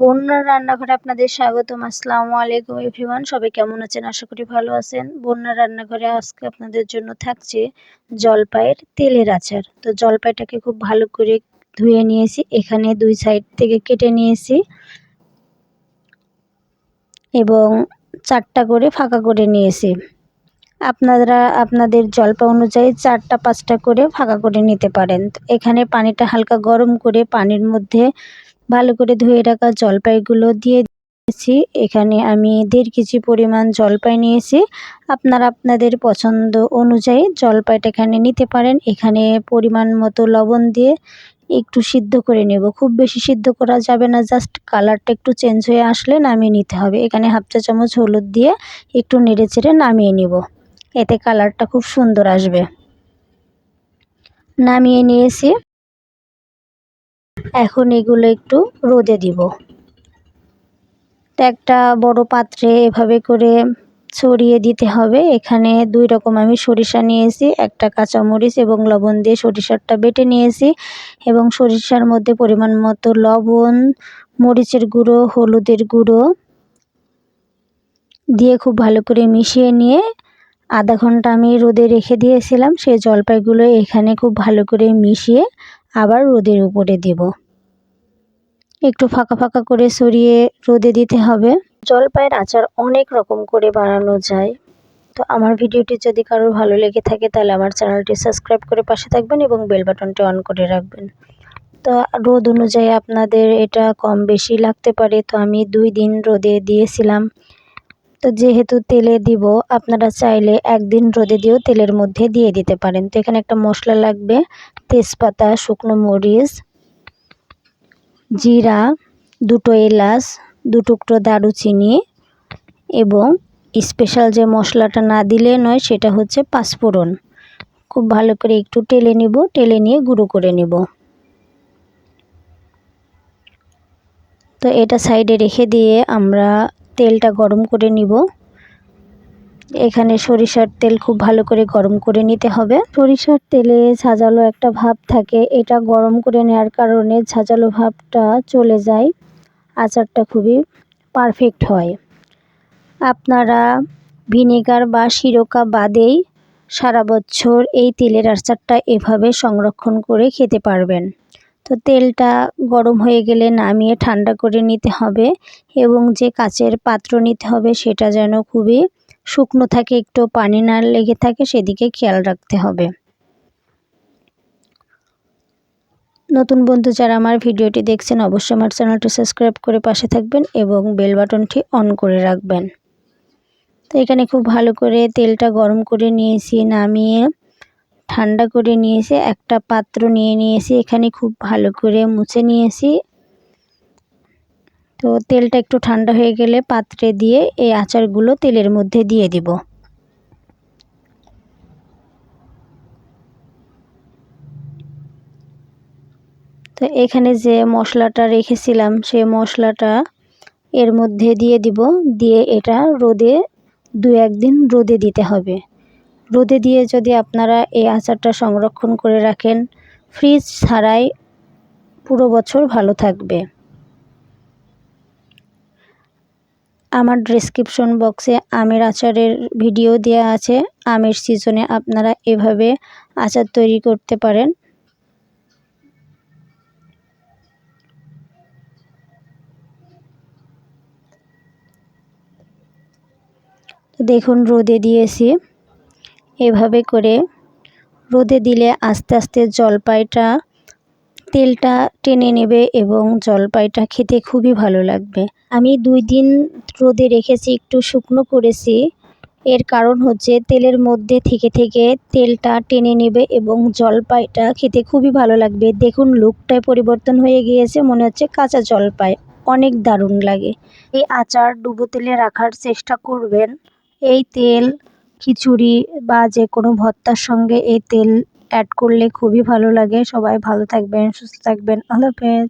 বন্যার রান্নাঘরে আপনাদের স্বাগতম। আসসালামু আলাইকুম এভরিওয়ান, সবাই কেমন আছেন? আশা করি ভালো আছেন। বন্যার রান্নাঘরে আজকে আপনাদের জন্য থাকছে জলপাইয়ের তেলের আচার। তো জলপাইটাকে খুব ভালো করে ধুয়ে নিয়েছি। এখানে দুই সাইড থেকে কেটে নিয়েছি এবং চারটা করে ফাঁকা করে নিয়েছি। আপনারা, আপনাদের জলপা অনুযায়ী চারটা, পাঁচটা করে ফাঁকা করে নিতে পারেন। এখানে পানিটা হালকা গরম করে পানির মধ্যে ভালো করে ধুয়ে রাখা জলপাইগুলো দিয়ে দিয়েছি। এখানে আমি দেড় কেজি পরিমাণ জলপাই নিয়েছি। আপনারা আপনাদের পছন্দ অনুযায়ী জলপাইটা এখানে নিতে পারেন। এখানে পরিমাণ মতো লবণ দিয়ে একটু সিদ্ধ করে নেব। খুব বেশি সিদ্ধ করা যাবে না, জাস্ট কালারটা একটু চেঞ্জ হয়ে আসলে নামিয়ে নিতে হবে। এখানে হাফ চা চামচ হলুদ দিয়ে একটু নেড়ে চেড়ে নামিয়ে নেব। এতে কালারটা খুব সুন্দর আসবে। নামিয়ে নিয়েছি। এখন এগুলো একটু রোদে দিব। একটা বড় পাত্রে এভাবে করে ছড়িয়ে দিতে হবে। এখানে দুই রকম আমি সরিষা নিয়েছি, একটা কাঁচামরিচ এবং লবণ দিয়ে সরিষারটা বেটে নিয়েছি এবং সরিষার মধ্যে পরিমাণ মতো লবণ, মরিচের গুঁড়ো, হলুদের গুঁড়ো দিয়ে খুব ভালো করে মিশিয়ে নিয়ে আধা ঘণ্টা আমি রোদে রেখে দিয়েছিলাম। সেই জলপাইগুলো এখানে খুব ভালো করে মিশিয়ে আবার রোদের উপরে দেব। একটু ফাঁকা ফাঁকা করে সরিয়ে রোদে দিতে হবে। জলপাইয়ের আচার অনেক রকম করে বানানো যায়। তো আমার ভিডিওটি যদি কারোর ভালো লেগে থাকে, তাহলে আমার চ্যানেলটি সাবস্ক্রাইব করে পাশে থাকবেন এবং বেল বাটনটি অন করে রাখবেন। তো রোদ অনুযায়ী আপনাদের এটা কম বেশি লাগতে পারে। তো আমি দুই দিন রোদে দিয়েছিলাম। তো যেহেতু তেলে দিব, আপনারা চাইলে একদিন রোদে দিয়েও তেলের মধ্যে দিয়ে দিতে পারেন। তো এখানে একটা মশলা লাগবে, তেজপাতা, শুকনো মরিচ, জিরা, দুটো এলাচ, দু টুকরো দারুচিনি এবং স্পেশাল যে মশলাটা না দিলে নয়, সেটা হচ্ছে পাঁচফোড়ন। খুব ভালো করে একটু টেলে নিব, টেলে নিয়ে গুঁড়ো করে নিব। তো এটা সাইডে রেখে দিয়ে আমরা তেলটা গরম করে নিব। এখানে সরিষার তেল খুব ভালো করে গরম করে নিতে হবে। সরিষার তেলে ঝাঁঝালো একটা ভাব থাকে। এটা গরম করে নেওয়ার কারণে ঝাঁঝালো ভাবটা চলে যায়। আচারটা খুবই পারফেক্ট হয়। আপনারা ভিনেগার বা সিরকা বাদেই সারা বছর এই তেলের আচারটা এভাবে সংরক্ষণ করে খেতে পারবেন। তো তেলটা গরম হয়ে গেলে নামিয়ে ঠান্ডা করে নিতে হবে এবং যে কাচের পাত্র নিতে হবে সেটা যেন খুবই শুকনো থাকে, একটু পানি না লেগে থাকে সেদিকে খেয়াল রাখতে হবে। নতুন বন্ধু যারা আমার ভিডিওটি দেখছেন অবশ্যই আমার চ্যানেলটি সাবস্ক্রাইব করে পাশে থাকবেন এবং বেল বাটনটি অন করে রাখবেন। তো এখানে খুব ভালো করে তেলটা গরম করে নিয়েছি, নামিয়ে ঠান্ডা করে নিয়েছি, একটা পাত্র নিয়ে নিয়েছি, এখানে খুব ভালো করে মুছে নিয়েছি। তো তেলটা একটু ঠান্ডা হয়ে গেলে পাত্রে দিয়ে এই আচারগুলো তেলের মধ্যে দিয়ে দিব। তো এখানে যে মশলাটা রেখেছিলাম, সেই মশলাটা এর মধ্যে দিয়ে দিব, দিয়ে এটা রোদে দু একদিন রোদে দিতে হবে। রোদে দিয়ে যদি আপনারা এই আচারটা সংরক্ষণ করে রাখেন, ফ্রিজ ছাড়াই পুরো বছর ভালো থাকবে। আমার ডেসক্রিপশন বক্সে আমের আচারের ভিডিও দেওয়া আছে। আমের সিজনে আপনারা এভাবে আচার তৈরি করতে পারেন। দেখুন, রোদে দিয়েছি। এভাবে করে রোদে দিলে আস্তে আস্তে জলপাইটা, তেলটা টেনে নেবে এবং জলপাইটা খেতে খুবই ভালো লাগবে। আমি দুই দিন রোদে রেখেছি, একটু শুকনো করেছি। এর কারণ হচ্ছে তেলের মধ্যে থেকে থেকে তেলটা টেনে নেবে এবং জলপাইটা খেতে খুবই ভালো লাগবে। দেখুন, লুকটায় পরিবর্তন হয়ে গিয়েছে, মনে হচ্ছে কাঁচা জলপাই। অনেক দারুণ লাগে। এই আচার ডুবো তেলে রাখার চেষ্টা করবেন। এই তেল খিচুড়ি বা যে কোনো ভর্তার সঙ্গে এই তেল অ্যাড করলে খুবই ভালো লাগে। সবাই ভালো থাকবেন, সুস্থ থাকবেন। আল্লাহ হাফেজ।